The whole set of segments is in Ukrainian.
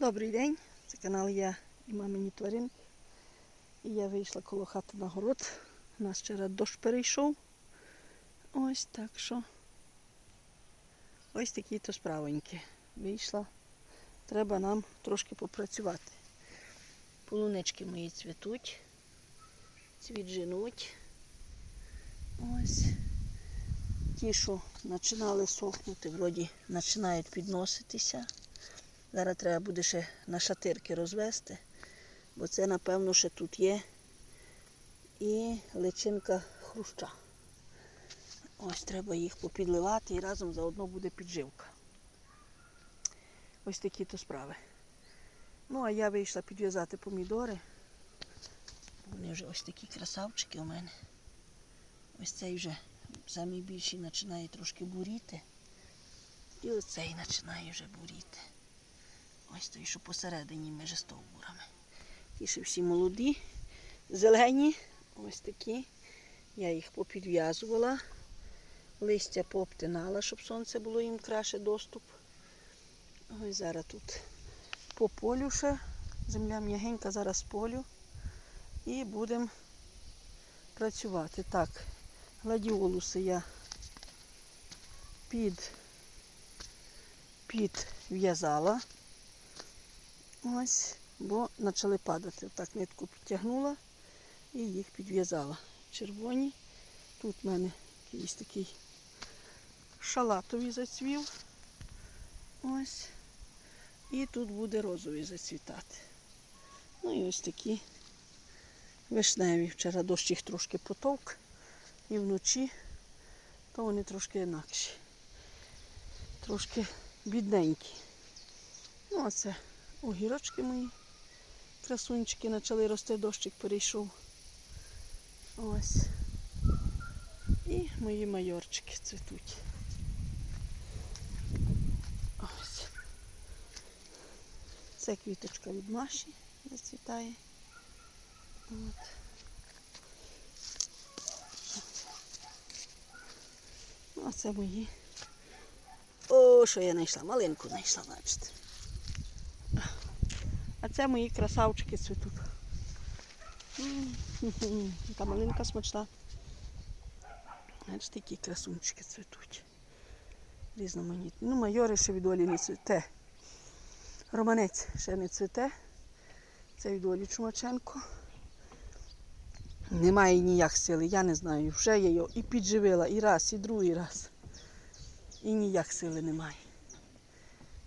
Добрий день, це канал я і мамині тваринки. І я вийшла коло хати на город. У нас вчора дощ перейшов. Ось так що. Ось такі то справоньки. Вийшла. Треба нам трошки попрацювати. Полунички мої цвітуть, цвіт Ось. Ті, що починали сохнути, вроді починають підноситися. Зараз треба буде ще на шатирки розвести, бо це, напевно, ще тут є і личинка хруща. Ось треба їх попідливати і разом заодно буде підживка. Ось такі то справи. Ну, а я вийшла підв'язати помідори. Вони вже ось такі красавчики у мене. Ось цей вже самий більший починає трошки буріти. І оцей починає вже буріти. Ось той, що посередині між стовбурами. Ті ще всі молоді, зелені, ось такі. Я їх попідв'язувала. Листя пообтинала, щоб сонце було їм краще доступ. Ось зараз тут по полю ще. Земля м'ягенька, зараз полю. І будемо працювати. Так, гладіолуси я під, підв'язала. Ось, бо почали падати. Так нитку підтягнула і їх підв'язала. Червоні. Тут в мене якийсь такий шалатовий зацвів. Ось. І тут буде розовий зацвітати. Ну і ось такі вишневі. Вчора дощ їх трошки потовк. І вночі, то вони трошки інакші. Трошки бідненькі. Ну, а це огірочки мої. Красунчики почали рости, дощик перейшов. Ось. І мої майорчики цвітуть. Ось. Це квіточка від Маші зацвітає. От. Ну, а це мої. О, що я знайшла? Малинку знайшла, бачите. А це мої красавчики цвітуть. Та малинка смачна. Бачите, які красунчики цвітуть. Різноманітні. Ну, майори ще від Олі не цвіте. Романець ще не цвіте. Це від Олі Чумаченко. Немає ніяк сили, я не знаю. Вже я його і підживила і раз, і другий раз. І ніяк сили немає.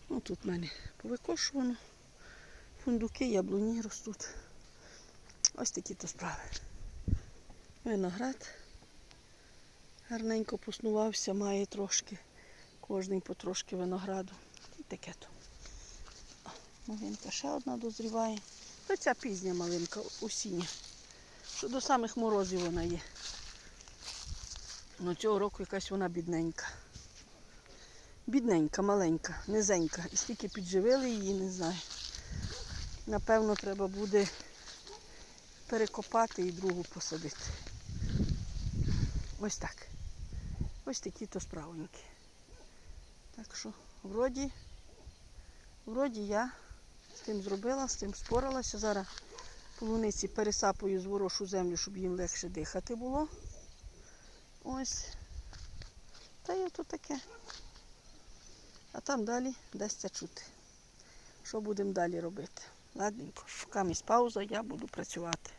Ну, тут в мене повикошувано. Фундуки, яблуні ростуть. Ось такі то справи. Виноград гарненько поснувався, має трошки. Кожний потрошки винограду. І таке то. Малинка ще одна дозріває. Та ця пізня малинка осіння. Що до самих морозів вона є. Ну цього року якась вона бідненька. Бідненька, маленька, низенька. І стільки підживили її, не знаю. Напевно, треба буде перекопати і другу посадити. Ось так. Ось такі то справоньки. Так що, вроді, вроді я з тим зробила, з тим споралася. Зараз полуниці пересапую з ворошу землю, щоб їм легше дихати було. Ось. Та й ото таке. А там далі дасться чути. Що будемо далі робити? Ладненько, камість пауза, я буду працювати.